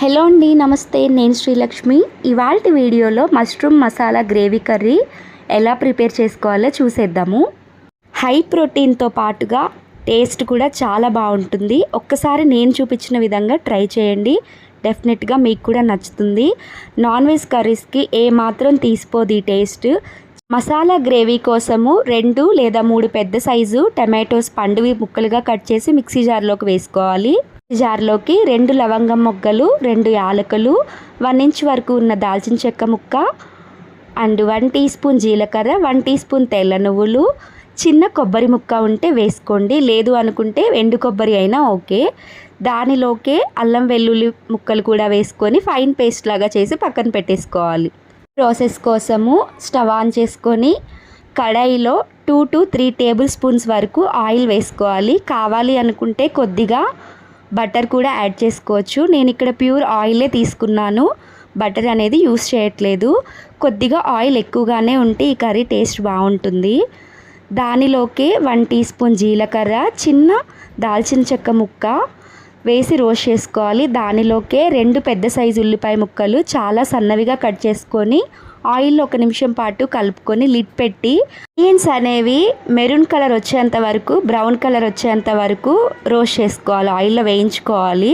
Hello అండి నమస్తే. నేను శ్రీలక్ష్మి. ఇవాళ వీడియోలో మష్రూమ్ మసాలా గ్రేవీ కర్రీ ఎలా ప్రిపేర్ చేసుకోవాలో చూసేద్దాము. హై ప్రోటీన్తో పాటుగా టేస్ట్ కూడా చాలా బాగుంటుంది. ఒక్కసారి నేను చూపించిన విధంగా ట్రై చేయండి. డెఫినెట్గా మీకు కూడా నచ్చుతుంది. నాన్ వెజ్ కర్రీస్కి ఏ మాత్రం తీసిపోదు ఈ టేస్ట్. మసాలా గ్రేవీ కోసము రెండు లేదా మూడు పెద్ద సైజు టమాటోస్ పండువి ముక్కలుగా కట్ చేసి మిక్సీ జార్లోకి వేసుకోవాలి. జార్లోకి రెండు లవంగం మొగ్గలు రెండు యాలకులు వన్ ఇంచ్ వరకు ఉన్న దాల్చిన చెక్క ముక్క అండ్ వన్ టీ స్పూన్ జీలకర్ర వన్ టీ స్పూన్ తెల్ల నువ్వులు. చిన్న కొబ్బరి ముక్క ఉంటే వేసుకోండి. లేదు అనుకుంటే ఎండు కొబ్బరి అయినా ఓకే. దానిలోకే అల్లం వెల్లుల్లి ముక్కలు కూడా వేసుకొని ఫైన్ పేస్ట్ లాగా చేసి పక్కన పెట్టేసుకోవాలి. ప్రాసెస్ కోసము స్టవ్ ఆన్ చేసుకొని కడాయిలో two to three tablespoons వరకు ఆయిల్ వేసుకోవాలి. కావాలి అనుకుంటే కొద్దిగా బటర్ కూడా యాడ్ చేసుకోవచ్చు. నేను ఇక్కడ ప్యూర్ ఆయిలే తీసుకున్నాను. బటర్ అనేది యూస్ చేయట్లేదు. కొద్దిగా ఆయిల్ ఎక్కువగానే ఉంటే ఈ కర్రీ టేస్ట్ బాగుంటుంది. దానిలోకి వన్ టీ స్పూన్ జీలకర్ర చిన్న దాల్చిన చెక్క ముక్క వేసి రోస్ట్ చేసుకోవాలి. దానిలోకే రెండు పెద్ద సైజు ఉల్లిపాయ ముక్కలు చాలా సన్నవిగా కట్ చేసుకొని ఆయిల్లో ఒక నిమిషం పాటు కలుపుకొని లిడ్ పెట్టి బీన్స్ అనేవి మెరూన్ కలర్ వచ్చేంత వరకు బ్రౌన్ కలర్ వచ్చేంత వరకు రోస్ట్ చేసుకోవాలి ఆయిల్లో వేయించుకోవాలి.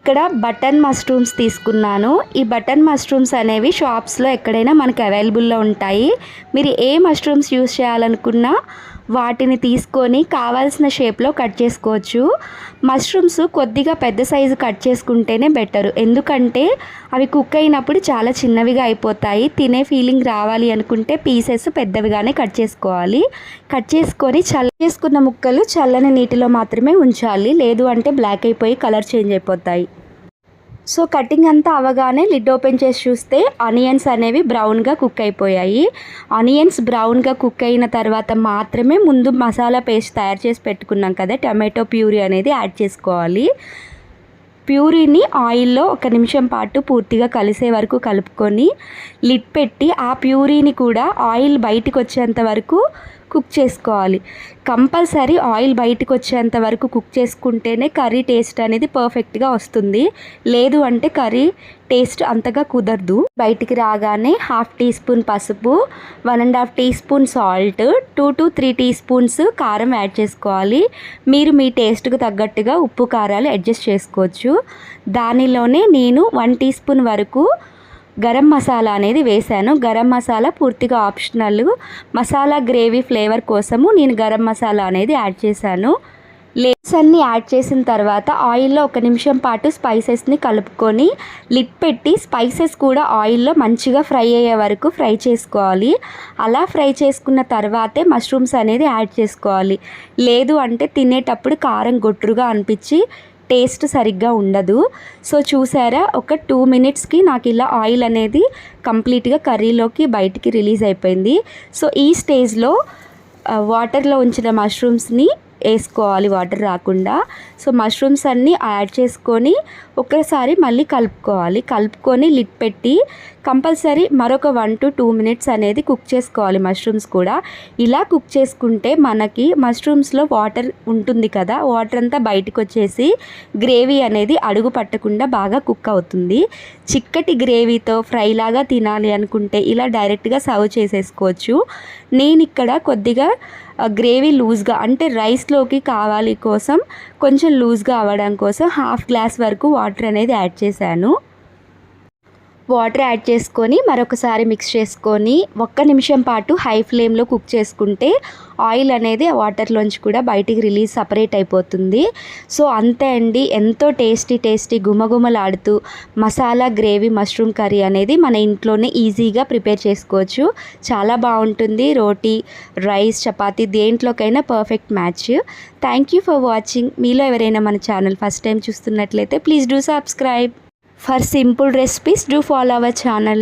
ఇక్కడ బటన్ మష్రూమ్స్ తీసుకున్నాను. ఈ బటన్ మష్రూమ్స్ అనేవి షాప్స్లో ఎక్కడైనా మనకి అవైలబుల్లో ఉంటాయి. మీరు ఏ మష్రూమ్స్ యూస్ చేయాలనుకున్నా వాటిని తీసుకొని కావాల్సిన షేప్లో కట్ చేసుకోవచ్చు. మష్రూమ్స్ కొద్దిగా పెద్ద సైజు కట్ చేసుకుంటేనే బెటర్. ఎందుకంటే అవి కుక్ అయినప్పుడు చాలా చిన్నవిగా అయిపోతాయి. తినే ఫీలింగ్ రావాలి అనుకుంటే పీసెస్ పెద్దవిగానే కట్ చేసుకోవాలి. కట్ చేసుకొని చల్ల చేసుకున్న ముక్కలు చల్లని నీటిలో మాత్రమే ఉంచాలి. లేదు అంటే బ్లాక్ అయిపోయి కలర్ చేంజ్ అయిపోతాయి. సో కటింగ్ అంతా అవగానే లిడ్ ఓపెన్ చేసి చూస్తే ఆనియన్స్ అనేవి బ్రౌన్గా కుక్ అయిపోయాయి. ఆనియన్స్ బ్రౌన్గా కుక్ అయిన తర్వాత మాత్రమే ముందు మసాలా పేస్ట్ తయారు చేసి పెట్టుకున్నాం కదా టమాటో ప్యూరీ అనేది యాడ్ చేసుకోవాలి. ప్యూరీని ఆయిల్లో ఒక నిమిషం పాటు పూర్తిగా కలిసే వరకు కలుపుకొని లిడ్ పెట్టి ఆ ప్యూరీని కూడా ఆయిల్ బయటకు వచ్చేంత వరకు కుక్ చేసుకోవాలి. కంపల్సరీ ఆయిల్ బయటకు వచ్చేంత వరకు కుక్ చేసుకుంటేనే కర్రీ టేస్ట్ అనేది పర్ఫెక్ట్గా వస్తుంది. లేదు అంటే కర్రీ టేస్ట్ అంతగా కుదరదు. బయటికి రాగానే హాఫ్ టీ స్పూన్ పసుపు one and half teaspoon salt two to three teaspoons కారం యాడ్ చేసుకోవాలి. మీరు మీ టేస్ట్కు తగ్గట్టుగా ఉప్పు కారాలు అడ్జస్ట్ చేసుకోవచ్చు. దానిలోనే నేను వన్ టీ స్పూన్ వరకు గరం మసాలా అనేది వేశాను. గరం మసాలా పూర్తిగా ఆప్షనల్ మసాలా గ్రేవీ ఫ్లేవర్ కోసము నేను గరం మసాలా అనేది యాడ్ చేశాను. లేస్ అన్ని యాడ్ చేసిన తర్వాత ఆయిల్లో ఒక నిమిషం పాటు స్పైసెస్ని కలుపుకొని లిట్ పెట్టి స్పైసెస్ కూడా ఆయిల్లో మంచిగా ఫ్రై అయ్యే వరకు ఫ్రై చేసుకోవాలి. అలా ఫ్రై చేసుకున్న తర్వాతే మష్రూమ్స్ అనేది యాడ్ చేసుకోవాలి. లేదు అంటే తినేటప్పుడు కారం గొట్టురుగా అనిపించి టేస్ట్ సరిగ్గా ఉండదు. సో చూసారా ఒక టూ మినిట్స్కి నాకు ఇలా ఆయిల్ అనేది కంప్లీట్గా కర్రీలోకి బయటికి రిలీజ్ అయిపోయింది. సో ఈ స్టేజ్లో వాటర్లో ఉంచిన మష్రూమ్స్ని వేసుకోవాలి వాటర్ రాకుండా. సో మష్రూమ్స్ అన్నీ యాడ్ చేసుకొని ఒకసారి మళ్ళీ కలుపుకోవాలి. కలుపుకొని లిట్ పెట్టి కంపల్సరీ మరొక వన్ టు టూ మినిట్స్ అనేది కుక్ చేసుకోవాలి మష్రూమ్స్ కూడా. ఇలా కుక్ చేసుకుంటే మనకి మష్రూమ్స్లో వాటర్ ఉంటుంది కదా వాటర్ అంతా బయటకు వచ్చేసి గ్రేవీ అనేది అడుగు పట్టకుండా బాగా కుక్ అవుతుంది. చిక్కటి గ్రేవీతో ఫ్రైలాగా తినాలి అనుకుంటే ఇలా డైరెక్ట్గా సర్వ్ చేసేసుకోవచ్చు. నేను ఇక్కడ కొద్దిగా గ్రేవీ లూజ్గా అంటే లోకి కావాలి కోసం కొంచెం లూజ్గా అవ్వడం కోసం హాఫ్ గ్లాస్ వరకు వాటర్ అనేది యాడ్ చేశాను. వాటర్ యాడ్ చేసుకొని మరొకసారి మిక్స్ చేసుకొని ఒక్క నిమిషం పాటు హై ఫ్లేమ్లో కుక్ చేసుకుంటే ఆయిల్ అనేది వాటర్లోంచి కూడా బయటికి రిలీజ్ సపరేట్ అయిపోతుంది. సో అంతే అండి. ఎంతో టేస్టీ టేస్టీ గుమగుమలాడుతూ మసాలా గ్రేవీ మష్రూమ్ కర్రీ అనేది మన ఇంట్లోనే ఈజీగా ప్రిపేర్ చేసుకోవచ్చు. చాలా బాగుంటుంది. రోటీ rice chapati దేంట్లోకైనా perfect match. Thank you for watching. మీలో ఎవరైనా మన ఛానల్ ఫస్ట్ టైం చూస్తున్నట్లయితే please do subscribe. For simple recipes, do follow our channel.